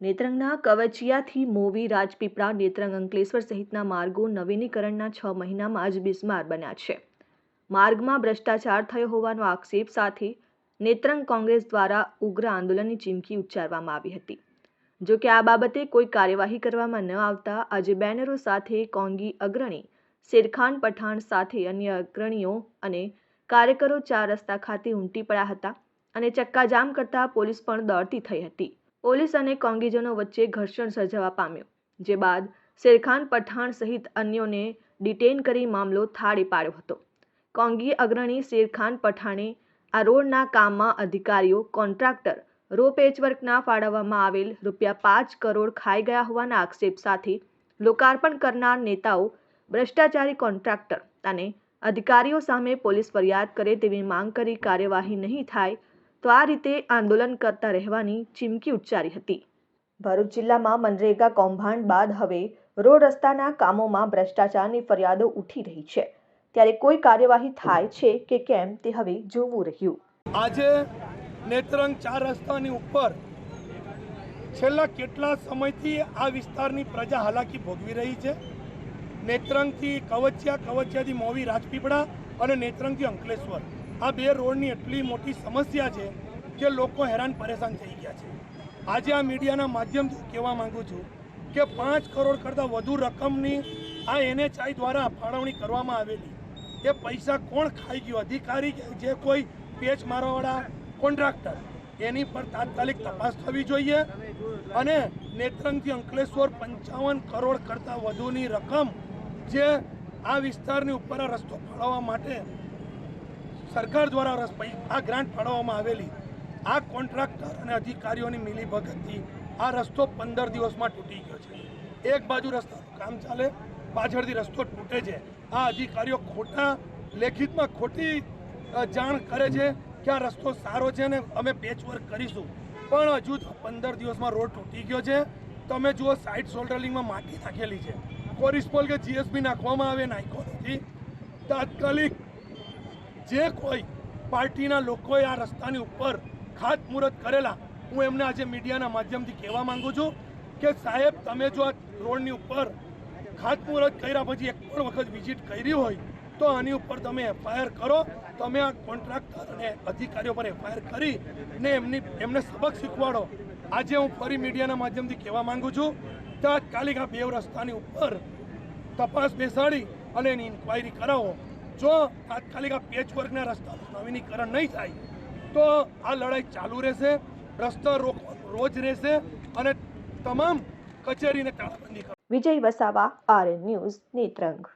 નેત્રંગના કવચિયાથી મોવી રાજપીપળા નેત્રંગ અંકલેશ્વર સહિતના માર્ગો નવીનીકરણના છ મહિનામાં જ બિસ્માર બન્યા છે. માર્ગમાં ભ્રષ્ટાચાર થયો હોવાનો આક્ષેપ સાથે નેત્રંગ કોંગ્રેસ દ્વારા ઉગ્ર આંદોલનની ચીમકી ઉચ્ચારવામાં આવી હતી. જો કે આ બાબતે કોઈ કાર્યવાહી કરવામાં ન આવતા આજે બેનરો સાથે કોંગી અગ્રણી શેરખાન પઠાણ સાથે અન્ય અગ્રણીઓ અને કાર્યકરો ચાર રસ્તા ખાતે ઉમટી પડ્યા હતા અને ચક્કાજામ કરતા પોલીસ પણ દોડતી થઈ હતી. પોલીસ અને કોંગીજનો વચ્ચે ઘર્ષણ સર્જાવા પામ્યું, જે બાદ શેરખાન પઠાણ સહિત અન્યોને ડિટેન કરી મામલો થાળે પાડ્યો હતો. કોંગી અગ્રણી શેરખાન પઠાણે આ રોડના કામમાં અધિકારીઓ, કોન્ટ્રાક્ટર, રો પેચવર્કના ફાળવવામાં આવેલ રૂપિયા પાંચ કરોડ ખાઈ ગયા હોવાના આક્ષેપ સાથે લોકાર્પણ કરનાર નેતાઓ, ભ્રષ્ટાચારી કોન્ટ્રાક્ટર અને અધિકારીઓ સામે પોલીસ ફરિયાદ કરે તેવી માંગ કરી કાર્યવાહી નહીં થાય તો આ રીતે આંદોલન કરતા રહેવાની ચીમકી ઉચ્ચારી હતી. ભરૂચ જિલ્લામાં મનરેગા કૌભાંડ બાદ હવે રોડ રસ્તાના કામોમાં ભ્રષ્ટાચારની ફરિયાદો ઉઠી રહી છે. ત્યારે કોઈ કાર્યવાહી થાય છે કે કેમ તે હવે જોવું રહ્યું. આજે નેત્રંગ ચાર રસ્તાની ઉપર છેલ્લા કેટલા સમયથી આ વિસ્તારની પ્રજા હાલાકી ભોગવી રહી છે? નેત્રંગથી કવચિયા, કવચિયાથી મોવી, રાજપીપળા અને નેત્રંગથી અંકલેશ્વર. આ બે રોડની એટલી મોટી સમસ્યા છે કે લોકો હેરાન પરેશાન થઈ ગયા છે. આજે આ મીડિયાના માધ્યમથી કહેવા માંગુ છું કે પાંચ કરોડ કરતાં વધુ રકમની આ એનએચઆઈ દ્વારા ફાળવણી કરવામાં આવેલી. એ પૈસા કોણ ખાઈ ગયો? અધિકારી જે કોઈ પેચ મારવાવાળા કોન્ટ્રાક્ટર? એની પર તાત્કાલિક તપાસ થવી જોઈએ અને નેત્રંગથી અંકલેશ્વર પંચાવન કરોડ કરતાં વધુની રકમ જે આ વિસ્તારની ઉપર રસ્તો ફાળવવા માટે સરકાર દ્વારા આ ગ્રાન્ટ ફાળવવામાં આવેલી. આ કોન્ટ્રાક્ટર અને અધિકારીઓની મિલીભગતથી આ રસ્તો પંદર દિવસમાં તૂટી ગયો છે. એક બાજુ રસ્તાનું કામ ચાલે, પાછળથી રસ્તો તૂટે છે. આ અધિકારીઓ ખોટા લેખિતમાં ખોટી જાણ કરે છે કે આ રસ્તો સારો છે ને અમે પેચવર્ક કરીશું. પણ હજુ પંદર દિવસમાં રોડ તૂટી ગયો છે. તમે જુઓ સાઇડ શોલ્ડરિંગમાં માટી નાખેલી છે. કોરિસ્પોલ કે જીએસબી નાખવામાં આવે નાખ્યો નથી તાત્કાલિક જે કોઈ પાર્ટીના લોકોએ આ રસ્તાની ઉપર ખાતમુહૂર્ત કરેલા, હું એમને આજે મીડિયાના માધ્યમથી કહેવા માંગુ છું કે સાહેબ, તમે જો આ રોડની ઉપર ખાતમુહૂર્ત કર્યા પછી એક પણ વખત વિઝિટ કરી હોય, તો આની ઉપર તમે એફઆઈઆર કરો. તમે આ કોન્ટ્રાક્ટર અને અધિકારીઓ પર એફઆઈઆર કરી ને એમની, એમને સબક શીખવાડો. આજે હું ફરી મીડિયાના માધ્યમથી કહેવા માંગુ છું, તાત્કાલિક આ બે રસ્તાની ઉપર તપાસ બેસાડી અને એની ઇન્ક્વાયરી કરાવો. જો તાત્કાલિક આ પેચવર્કના રસ્તાનું નવીનીકરણ નહીં થાય, તો આ લડાઈ ચાલુ રહેશે, રસ્તા રોજ રહેશે અને તમામ કચેરીને તાળાબંધી વિજય વસાવા, આરએન ન્યૂઝ, નેત્રંગ.